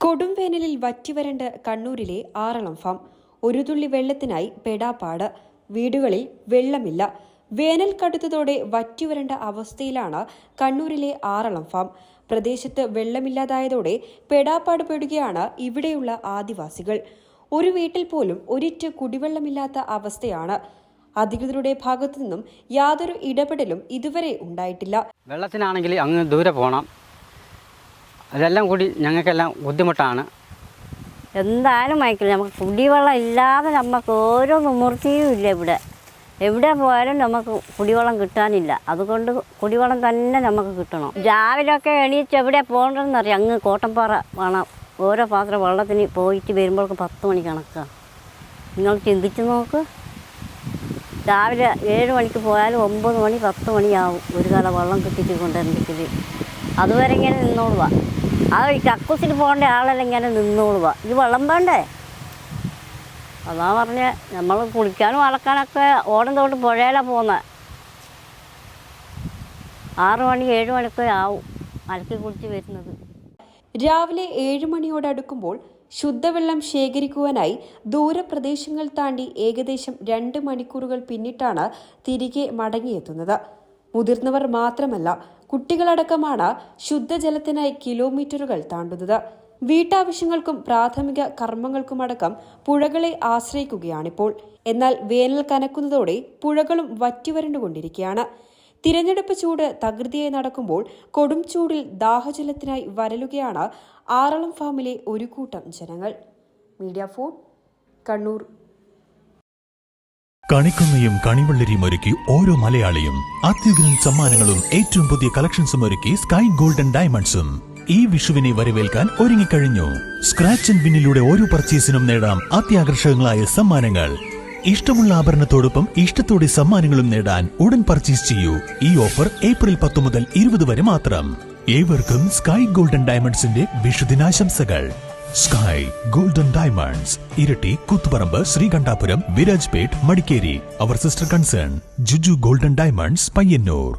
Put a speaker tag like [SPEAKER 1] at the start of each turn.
[SPEAKER 1] കൊടുംവേനലിൽ വറ്റിവരണ്ട് കണ്ണൂരിലെ ആറളം ഫാം. ഒരു തുള്ളി വെള്ളത്തിനായി പെടാപ്പാട്. വീടുകളിൽ വെള്ളമില്ല. വേനൽ കടുത്തതോടെ വറ്റിവരണ്ട അവസ്ഥയിലാണ് കണ്ണൂരിലെ ആറളം ഫാം. പ്രദേശത്ത് വെള്ളമില്ലാതായതോടെ പെടാപ്പാട് പെടുകയാണ് ഇവിടെയുള്ള ആദിവാസികൾ. ഒരു വീട്ടിൽ പോലും ഒരിറ്റ് കുടിവെള്ളമില്ലാത്ത അവസ്ഥയാണ്. അധികൃതരുടെ ഭാഗത്തു നിന്നും യാതൊരു ഇടപെടലും ഇതുവരെ ഉണ്ടായിട്ടില്ല.
[SPEAKER 2] വെള്ളത്തിനാണെങ്കിൽ അങ്ങ് ദൂരെ പോകണം അതെല്ലാം കൂടി ഞങ്ങൾക്കെല്ലാം ബുദ്ധിമുട്ടാണ്.
[SPEAKER 3] എന്തായാലും മയക്കില്ല. നമുക്ക് കുടിവെള്ളം ഇല്ലാതെ നമുക്ക് ഓരോ നിവൃത്തിയും ഇല്ല ഇവിടെ. എവിടെ പോയാലും നമുക്ക് കുടിവെള്ളം കിട്ടാനില്ല. അതുകൊണ്ട് കുടിവെള്ളം തന്നെ നമുക്ക് കിട്ടണം. രാവിലെ ഒക്കെ എണീച്ച് എവിടെ പോകേണ്ടതെന്നറിയാം. അങ്ങ് കോട്ടപ്പാറ വേണം. ഓരോ പാത്രം വെള്ളത്തിന് പോയിട്ട് വരുമ്പോഴൊക്കെ പത്ത് മണി കണക്കാണ് നിങ്ങൾ ചിന്തിച്ച് നോക്ക്. രാവിലെ ഏഴ് മണിക്ക് പോയാലും ഒമ്പത് മണി പത്ത് മണിയാവും ഒരു കാലം വെള്ളം കിട്ടിയിട്ട് കൊണ്ടിരുന്നെങ്കിൽ അതുവരെ ഇങ്ങനെ നിന്നോളുക ആ ഈ കക്കൂസിൽ പോകേണ്ട ആളെല്ലാം ഇങ്ങനെ നിന്നോളുക ഇത് വെള്ളം വേണ്ടേ? അതാ പറഞ്ഞ നമ്മൾ കുളിക്കാനും അളക്കാനൊക്കെ ഓടം തോട്ട് പുഴയിലാണ് പോകുന്നത് ആറു മണി ഏഴ് മണിക്ക് ആവും അലക്കി കുളിച്ച് വരുന്നത്.
[SPEAKER 1] രാവിലെ ഏഴ് മണിയോടടുക്കുമ്പോൾ ശുദ്ധവെള്ളം ശേഖരിക്കുവാനായി ദൂരപ്രദേശങ്ങൾ താണ്ടി ഏകദേശം രണ്ട് മണിക്കൂറുകൾ പിന്നിട്ടാണ് തിരികെ മടങ്ങിയെത്തുന്നത്. മുതിർന്നവർ മാത്രമല്ല കുട്ടികളടക്കമാണ് ശുദ്ധജലത്തിനായി കിലോമീറ്ററുകൾ താണ്ടുന്നത്. വീട്ടാവശ്യങ്ങൾക്കും പ്രാഥമിക കർമ്മങ്ങൾക്കുമടക്കം പുഴകളെ ആശ്രയിക്കുകയാണിപ്പോൾ. എന്നാൽ വേനൽ കനക്കുന്നതോടെ പുഴകളും വറ്റിവരണ്ടുകൊണ്ടിരിക്കുകയാണ്. തിരഞ്ഞെടുപ്പ് ചൂട് തകൃതിയായി നടക്കുമ്പോൾ കൊടും ചൂടിൽ ദാഹജലത്തിനായി വരലുകയാണ് ആറളം ഫാമിലെ ഒരു കൂട്ടം ജനങ്ങൾ. Media phone Kannur.
[SPEAKER 4] കണിക്കൊന്നയും കണിവെള്ളരിയും ഒരുക്കി ഓരോ മലയാളിയും അത്യുഗ്രൻ സമ്മാനങ്ങളും ഏറ്റവും പുതിയ കളക്ഷൻസും ഒരുക്കി സ്കൈ ഗോൾഡൻ ഡയമണ്ട്സും ഈ വിഷുവിനെ വരവേൽക്കാൻ ഒരുങ്ങിക്കഴിഞ്ഞു. സ്ക്രാച്ച് ആൻഡ് വിന്നിലൂടെ ഓരോ പർച്ചേസിനും നേടാം അത്യാകർഷകങ്ങളായ സമ്മാനങ്ങൾ. ഇഷ്ടമുള്ള ആഭരണത്തോടൊപ്പം ഇഷ്ടത്തോടെ സമ്മാനങ്ങളും നേടാൻ ഉടൻ പർച്ചേസ് ചെയ്യൂ. ഈ ഓഫർ ഏപ്രിൽ പത്ത് മുതൽ ഇരുപത് വരെ മാത്രം. ഏവർക്കും സ്കൈ ഗോൾഡൻ ഡയമണ്ട്സിന്റെ വിഷുദിനാശംസകൾ. Sky golden diamonds Iritty Koothuparamba Sreekandapuram Virajpet Madikeri our sister concern Juju golden diamonds Payyanur